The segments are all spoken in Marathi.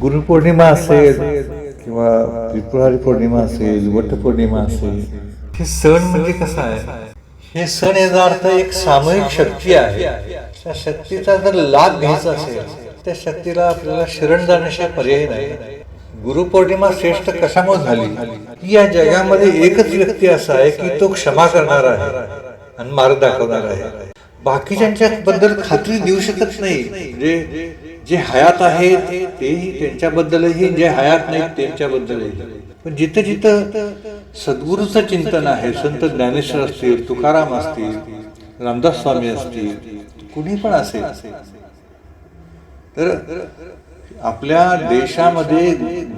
गुरुपौर्णिमा असेल किंवा त्रिपुरारी पौर्णिमा असेल वटपौर्णिमा असेल हे सण म्हणजे कसं आहे? हे सण याचा अर्थ एक सामूहिक शक्ती आहे. त्या शक्तीचा जर लाभ घ्यायचा असेल त्या शक्तीला आपल्याला शरण जाण्याशिवाय पर्याय नाही. गुरुपौर्णिमा श्रेष्ठ कशामुळे झाली? की या जगामध्ये एकच व्यक्ती असा आहे की तो क्षमा करणार आहे आणि मार्ग दाखवणार आहे. बाकीच्यांच्या बद्दल खात्री देऊ शकत नाही. जे जे हयात आहेत तेही त्यांच्याबद्दलही जे हयात नाहीत त्यांच्याबद्दलही. पण जिथं जिथं सद्गुरूचं चिंतन आहे संत ज्ञानेश्वर असतील तुकाराम असतील रामदास स्वामी असतील कुणी पण असेल. तर आपल्या देशामध्ये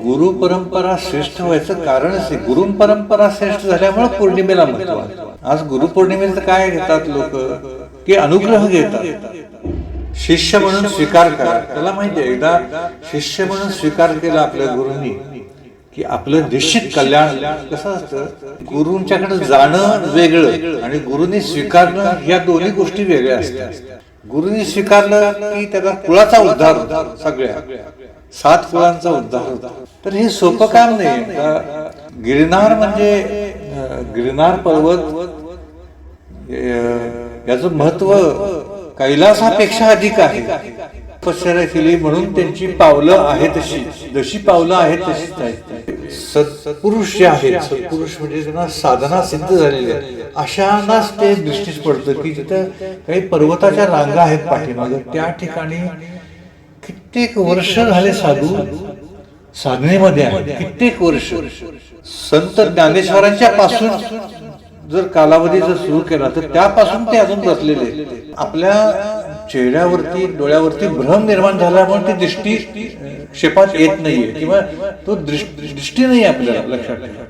गुरु परंपरा श्रेष्ठ व्हायचं कारणच आहे गुरु परंपरा श्रेष्ठ झाल्यामुळे पौर्णिमेला महत्त्व आहे. आज गुरुपौर्णिमेचं काय घेतात लोक? की अनुग्रह घेतात. शिष्य म्हणून स्वीकार करा. त्याला माहिती आहे एकदा शिष्य म्हणून स्वीकार केला आपल्या गुरुंनी की आपलं निश्चित कल्याण कसं असतं? गुरुंच्याकडे जाणं वेगळं आणि गुरुनी स्वीकारणं या दोन्ही गोष्टी वेगळ्या असतात. गुरुनी स्वीकारलं की त्याचा कुळाचा उद्धार होता सगळ्या. सात कुळांचा उद्धार होता. तर हे सोपं काम नाही. गिरनार म्हणजे गिरनार पर्वत याचं महत्त्व कैलासापेक्षा अधिक आहे. तपश्चर्या केली म्हणून त्यांची पावलं आहे तशी. जशी पावलं आहेत तशीच आहेत. सत्पुरुष जे आहेत सत्पुरुष म्हणजे त्यांना साधना सिद्ध झालेली आहे अशांनाच ते दृष्टीस पडतं की तिथं काही पर्वताच्या रांगा आहेत पाठीमागं त्या ठिकाणी कित्येक वर्ष झाले साधू साधनेमध्ये आहे कित्येक वर्ष. संत ज्ञानेश्वरांच्या पासून जर कालावधी जर सुरू केला तर त्यापासून ते अजून बसलेले आपल्या चेहऱ्यावरती डोळ्यावरती भ्रम निर्माण झाल्यामुळे ती दृष्टी क्षेपात येत नाहीये किंवा तो दृष्टी नाही आपल्याला लक्षात ठेवा.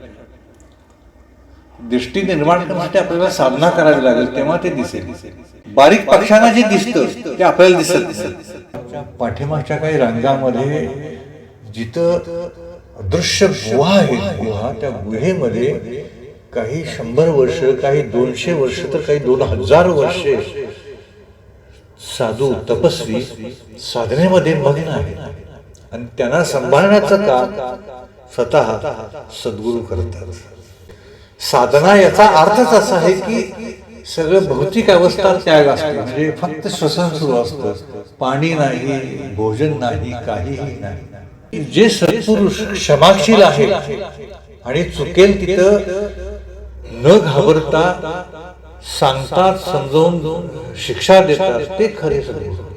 दृष्टी निर्माण करण्यासाठी आपल्याला साधना करावी लागेल तेव्हा ते दिसेल. बारीक पक्षांना जे दिसतं ते आपल्याला दिसत पाठीमागच्या काही रंगामध्ये जिथं अदृश्य गुहा आहे गुहा त्या गुहेमध्ये काही शंभर वर्ष काही दोनशे वर्ष तर काही दोन हजार वर्षे साधू तपस्वी साधनेमध्ये मग्न आहे आणि त्यांना सांभाळण्याचं काम स्वतः सद्गुरू करतात. साधना याचा अर्थच असा आहे की सगळं भौतिक अवस्था त्याग असते. म्हणजे फक्त श्वसन सुरू असतं. पाणी नाही भोजन नाही काहीही नाही. जे सत्पुरुष क्षमाशील आहे आणि चुकेल तिथं न घाबरता सांगतात समजावून शिक्षा देतात ते खरे सद्गुरू